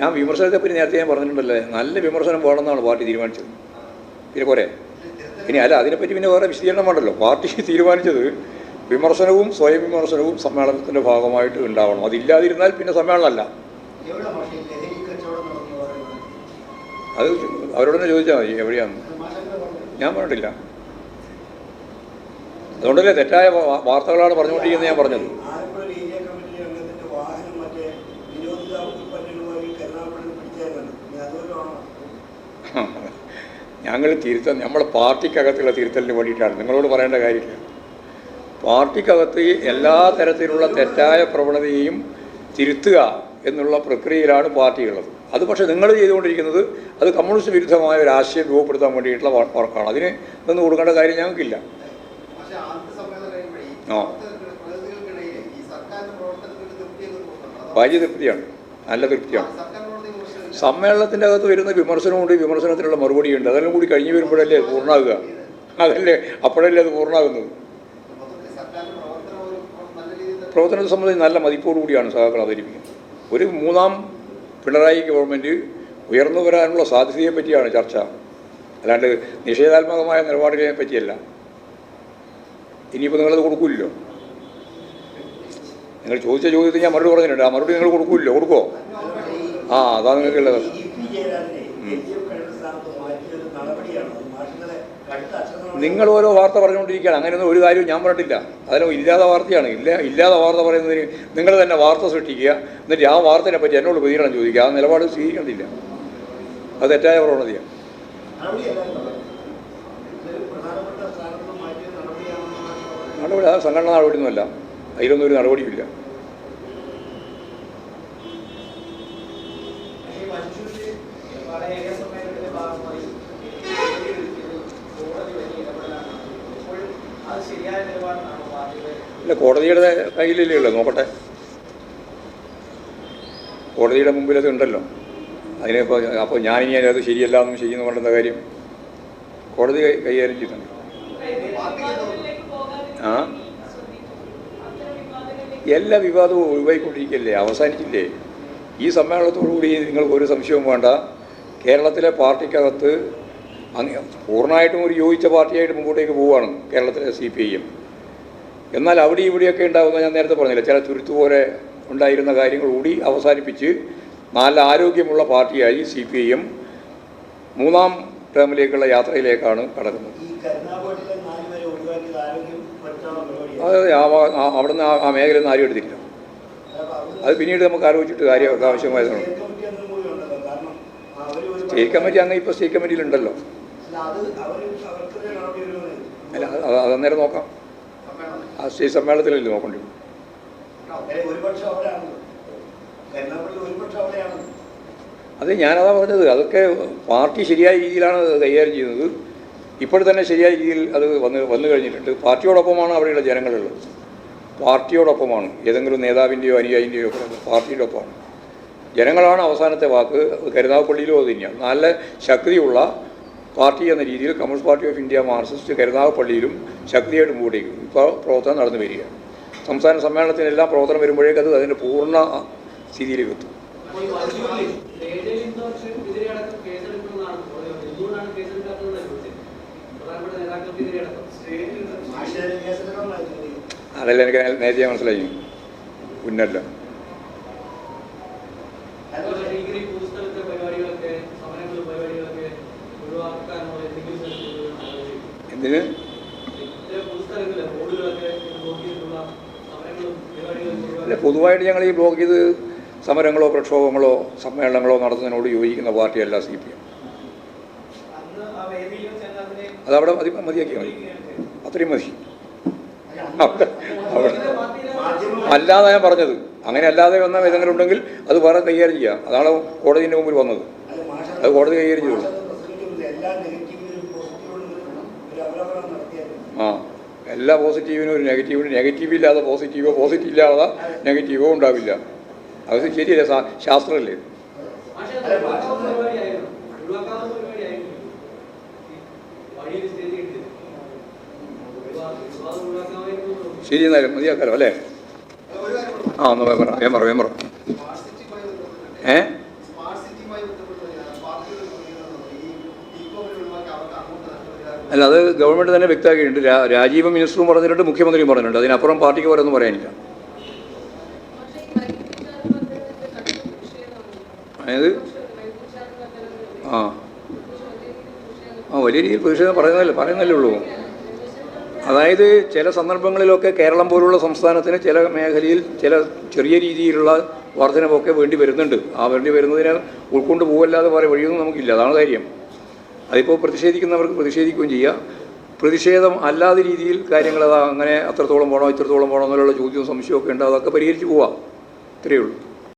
ഞാൻ വിമർശനത്തെപ്പറ്റി നേരത്തെ ഞാൻ പറഞ്ഞിട്ടുണ്ടല്ലേ? നല്ല വിമർശനം വേണമെന്നാണ് പാർട്ടി തീരുമാനിച്ചത്. പിന്നെ പോരെ. ഇനി അല്ല അതിനെപ്പറ്റി പിന്നെ വേറെ വിശദീകരണം വേണ്ടല്ലോ. പാർട്ടി തീരുമാനിച്ചത് വിമർശനവും സ്വയം വിമർശനവും സമ്മേളനത്തിന്റെ ഭാഗമായിട്ട് ഉണ്ടാവണം. അതില്ലാതിരുന്നാൽ പിന്നെ സമ്മേളനമല്ല. അത് അവരോട് തന്നെ ചോദിച്ചാൽ മതി എവിടെയാണ്? ഞാൻ പറഞ്ഞിട്ടില്ല. അതുകൊണ്ടല്ലേ തെറ്റായ വാർത്തകളാണ് പറഞ്ഞുകൊണ്ടിരിക്കുന്നത് ഞാൻ പറഞ്ഞത്. ഞങ്ങൾ തിരുത്തൽ നമ്മളെ പാർട്ടിക്കകത്തുള്ള തിരുത്തലിന് വേണ്ടിയിട്ടാണ്. നിങ്ങളോട് പറയേണ്ട കാര്യമില്ല. പാർട്ടിക്കകത്ത് എല്ലാ തരത്തിലുള്ള തെറ്റായ പ്രവണതയെയും തിരുത്തുക എന്നുള്ള പ്രക്രിയയിലാണ് പാർട്ടിയുള്ളത്. അത് പക്ഷേ നിങ്ങൾ ചെയ്തുകൊണ്ടിരിക്കുന്നത് അത് കമ്മ്യൂണിസ്റ്റ് വിരുദ്ധമായ ഒരു ആശയം രൂപപ്പെടുത്താൻ വേണ്ടിയിട്ടുള്ള വർക്കാണ്. അതിന് നിന്ന് കൊടുക്കേണ്ട കാര്യം ഞങ്ങൾക്കില്ല. ആ. വലിയ തൃപ്തിയാണ്. നല്ല തൃപ്തിയാണ്. സമ്മേളനത്തിന്റെ അകത്ത് വരുന്ന വിമർശനമുണ്ട് വിമർശനത്തിനുള്ള മറുപടിയുണ്ട് അതെല്ലാം കൂടി കഴിഞ്ഞ് വരുമ്പോഴല്ലേ അത് പൂർണമാകുക അതല്ലേ? അപ്പോഴല്ലേ അത് പൂർണമാകുന്നത്? പ്രവർത്തനത്തെ സംബന്ധിച്ച് നല്ല മതിപ്പോടുകൂടിയാണ് സഹാക്കൾ അവതരിപ്പിക്കുന്നത്. ഒരു മൂന്നാം പിണറായി ഗവൺമെന്റ് ഉയർന്നു വരാനുള്ള സാധ്യതയെ പറ്റിയാണ് ചർച്ച. അല്ലാണ്ട് നിഷേധാത്മകമായ നിലപാടുകളെ പറ്റിയല്ല. ഇനിയിപ്പോൾ നിങ്ങളത് കൊടുക്കില്ലല്ലോ നിങ്ങൾ ചോദിച്ച ചോദ്യത്തിന് ഞാൻ മറുപടി പറഞ്ഞിട്ടുണ്ട്. ആ മറുപടി നിങ്ങൾ കൊടുക്കില്ലല്ലോ കൊടുക്കുമോ ആ അതാ അക്ഷരങ്ങളോടെ നിങ്ങൾ ഓരോ വാർത്ത പറഞ്ഞുകൊണ്ടിരിക്കുകയാണ്. അങ്ങനെയൊന്നും ഒരു കാര്യവും ഞാൻ പറഞ്ഞിട്ടില്ല. അതിന് ഇല്ലാതെ വാർത്തയാണ്. ഇല്ല ഇല്ലാതെ വാർത്ത പറയുന്നതിന് നിങ്ങൾ തന്നെ വാർത്ത സൃഷ്ടിക്കുക. എന്നിട്ട് ആ വാർത്തയെ പറ്റി എന്നോട് പ്രതികരണം ചോദിക്കുക. ആ നിലപാട് സ്വീകരിക്കേണ്ടില്ല അത് തെറ്റായ പ്രവണതയാണ്. നടപടി അത് സംഘടന നടപടിയൊന്നുമല്ല. അതിലൊന്നും ഒരു നടപടിയില്ല ഈ മനുഷ്യരുടെ പല ഏക സമ്മേളനത്തിന്റെ ഭാഗമായി കോടതി വലിയ ഇടപെടലാണ് ഇപ്പോൾ അത് ഇല്ല കോടതിയുടെ കയ്യിലല്ലേ ഉള്ളൂ നോക്കട്ടെ. കോടതിയുടെ മുമ്പിൽ അത് ഉണ്ടല്ലോ. അതിനിപ്പോൾ അപ്പോൾ ഞാനിനി അത് ശരിയല്ല എന്നും ശരിയെന്ന് പറഞ്ഞ കാര്യം കോടതി കൈകാര്യം ചെയ്തിട്ടുണ്ട്. ആ? എല്ലാ വിവാദവും ഒഴിവായിക്കൊണ്ടിരിക്കല്ലേ അവസാനിച്ചില്ലേ? ഈ സമ്മേളനത്തോടു കൂടി നിങ്ങൾക്ക് ഒരു സംശയവും വേണ്ട. കേരളത്തിലെ പാർട്ടിക്കകത്ത് അങ്ങ് പൂർണമായിട്ടും ഒരു യോജിച്ച പാർട്ടിയായിട്ട് മുമ്പോട്ടേക്ക് പോവുകയാണ് കേരളത്തിലെ സി പി ഐ എം എന്നാൽ അവിടെ ഇവിടെയൊക്കെ ഉണ്ടാകുന്ന ഞാൻ നേരത്തെ പറഞ്ഞില്ല ചില ചുരുത്തുപോലെ ഉണ്ടായിരുന്ന കാര്യങ്ങൾ കൂടി അവസാനിപ്പിച്ച് നല്ല ആരോഗ്യമുള്ള പാർട്ടിയായി സി പി ഐ എം മൂന്നാം ടേമിലേക്കുള്ള യാത്രയിലേക്കാണ് കടക്കുന്നത്. അതെ അവിടുന്ന് ആ മേഖലയിൽ നിന്ന് ആരും എടുത്തിട്ടില്ല. അത് അത് പിന്നീട് നമുക്ക് ആലോചിച്ചിട്ട് കാര്യം ആവശ്യമായതാണ് സ്റ്റേറ്റ് കമ്മിറ്റി അംഗം കൂടി ഉണ്ടല്ലോ കാരണം അവർ ഒരു സ്റ്റേറ്റ് കമ്മിറ്റി അങ്ങ് ഇപ്പോൾ സ്റ്റേറ്റ് കമ്മിറ്റിയിലുണ്ടല്ലോ. അല്ല അത് അവർ അവർക്കൊരു നടപടി വരുമെന്ന് അല്ല അത് അത് അന്നേരം നോക്കാം. ആ സ്റ്റേറ്റ് സമ്മേളനത്തിലല്ലേ നോക്കേണ്ടി. അത് ഞാനതാ പറഞ്ഞത്. അതൊക്കെ പാർട്ടി ശരിയായ രീതിയിലാണ് കൈകാര്യം ചെയ്യുന്നത്. ഇപ്പോൾ തന്നെ ശരിയായ രീതിയിൽ അത് വന്ന് വന്നു കഴിഞ്ഞിട്ടുണ്ട്. പാർട്ടിയോടൊപ്പമാണ് അവിടെയുള്ള ജനങ്ങളുള്ളത്. പാർട്ടിയോടൊപ്പമാണ്. ഏതെങ്കിലും നേതാവിന്റെയോ അനുയായിന്റെയോ പാർട്ടിയുടെ ഒപ്പമാണ് ജനങ്ങളാണ് അവസാനത്തെ വാക്ക് കരുനാഗപ്പള്ളിയിലും അത് തന്നെയാണ്. നല്ല ശക്തിയുള്ള പാർട്ടി എന്ന രീതിയിൽ Communist Party of India Marxist കരുനാഗപ്പള്ളിയിലും ശക്തിയായിട്ട് മുമ്പോട്ടേക്ക് ഇപ്പോൾ പ്രവർത്തനം നടന്നു വരികയാണ്. സംസ്ഥാന സമ്മേളനത്തിനെല്ലാം പ്രവർത്തനം വരുമ്പോഴേക്കും അത് അതിന്റെ പൂർണ സ്ഥിതിയിലേക്ക് എത്തും. അതല്ല എനിക്ക് നേരത്തെ മനസ്സിലായി. അടക്കം ഒഴിവാക്കാൻ പൊതുവായിട്ട് ഞങ്ങൾ ഈ ബ്ലോക്ക് ചെയ്ത് സമരങ്ങളോ പ്രക്ഷോഭങ്ങളോ സമ്മേളനങ്ങളോ നടത്തുന്നതിനോട് യോജിക്കുന്ന പാർട്ടിയല്ല സി പി എം. അതവിടെ മതി മതിയാക്കിയാൽ മതി അത്രയും മതി. അല്ലാതെ ഞാൻ പറഞ്ഞത്. അങ്ങനെ അല്ലാതെ വന്ന ഏതെങ്കിലും ഉണ്ടെങ്കിൽ അത് വേറെ കൈകാര്യം ചെയ്യാം. അതാണ് കോടതിന്റെ മുമ്പിൽ വന്നത്. അത് കോടതി കൈകാര്യം ചെയ്തു പ്രസംഗിക്കുന്നത് എല്ലാ നെഗറ്റീവിനും പോസിറ്റീവിനും ഒരു അവലോകനം നടത്തിയാൽ ആ എല്ലാ പോസിറ്റീവിനും ഒരു നെഗറ്റീവിനും നെഗറ്റീവ് ഇല്ലാതെ പോസിറ്റീവോ പോസിറ്റീവ് ഇല്ലാതെ നെഗറ്റീവോ ഉണ്ടാവില്ല. അത് ശരിയല്ല? ശാസ്ത്രമല്ലേ? ശരി എന്നാലും മതിയാക്കാലോ അല്ലേ. ആ ഒന്ന് വേമറ വേമറ വേമറ ഏ? അല്ല അത് ഗവൺമെന്റ് തന്നെ വ്യക്തമാക്കിയിട്ടുണ്ട്. രാജീവ് മിനിസ്റ്ററും പറഞ്ഞിട്ടുണ്ട് മുഖ്യമന്ത്രിയും പറഞ്ഞിട്ടുണ്ട്. അതിനപ്പുറം പാർട്ടിക്ക് ഓരോന്നും പറയാനില്ല അതായത് ആ. ആ വലിയ രീതിയിൽ പ്രതിഷേധം പറയുന്നതല്ലേ പറയുന്നല്ലേ ഉള്ളൂ. അതായത് ചില സന്ദർഭങ്ങളിലൊക്കെ കേരളം പോലുള്ള സംസ്ഥാനത്തിന് ചില മേഖലയിൽ ചില ചെറിയ രീതിയിലുള്ള വർധനവൊക്കെ വേണ്ടി വരുന്നുണ്ട്. ആ വേണ്ടി വരുന്നതിനെ ഉൾക്കൊണ്ട് പോകല്ലാതെ വേറെ വഴിയൊന്നും നമുക്കില്ല. അതാണ് കാര്യം അതിപ്പോൾ പ്രതിഷേധിക്കുന്നവർക്ക് പ്രതിഷേധിക്കുകയും ചെയ്യുക പ്രതിഷേധം അല്ലാത്ത രീതിയിൽ കാര്യങ്ങൾ അതാ അങ്ങനെ അത്രത്തോളം പോകണോ ഇത്രത്തോളം പോകണോ എന്നുള്ള ചോദ്യവും സംശയമൊക്കെ ഉണ്ട്. അതൊക്കെ പരിഹരിച്ച് പോവാം. ഇത്രയേ ഉള്ളൂ.